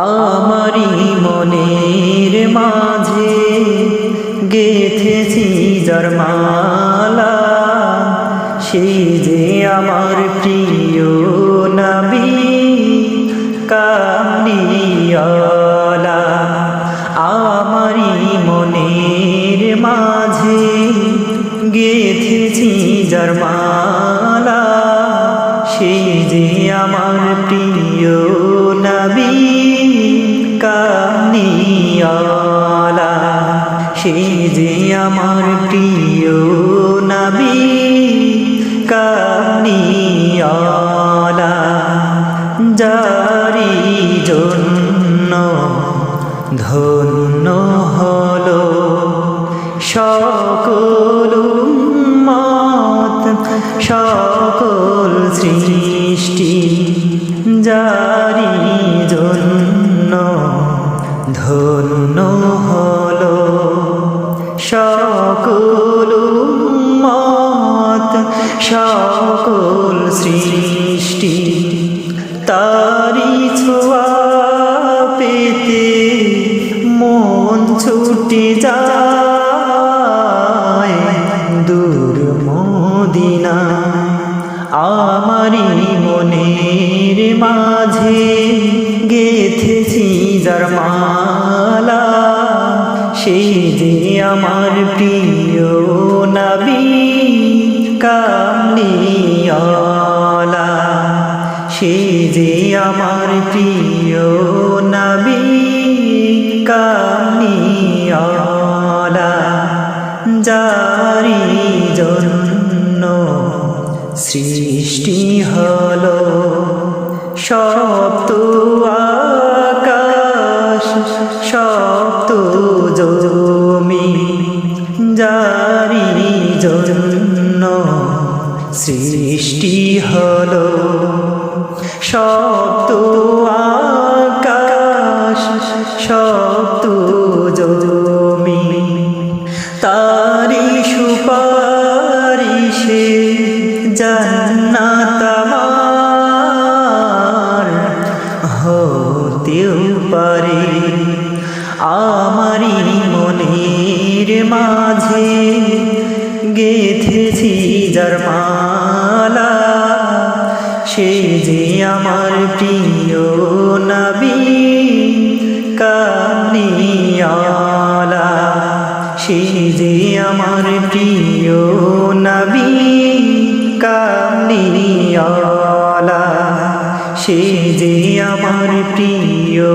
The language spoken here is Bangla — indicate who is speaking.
Speaker 1: আমারি মনের মাঝে গেথেছি জরমালা সেই যে আমার প্রিয় নবী কামলিয়ালা আমারি মনের মাঝে গেথেছি জরমালা সেই যে আমার প্রিয় সেই যে আমার প্রিয় নবী কামনিয়ালা জারি জন্য ধন্য হলো সকল মত সকল সৃষ্টি জারি জন্য ধন্য সকল মত সকল সৃষ্টি তারি পেতে মন ছুটে যায় দূর মদিনা। আমারি মনের মাঝে সেই যে আমার প্রিয় নবী কামলিয়ালা সেই যে আমার প্রিয় নবী কামলিয়ালা জারি জন্য সৃষ্টি হলো সপ্ত আকাশ সৃষ্টি হলো সপ্ত আকাশ সপ্ত জমি। তারি সুপারিশে জান্নাত হতেও পারে। আমারি মনের মাঝে গেথেছি জারমালা সে যে আমার প্রিয় নবী কামনিয়ালা সে যে আমার প্রিয় নবী কামনিয়ালা সে যে আমার প্রিয়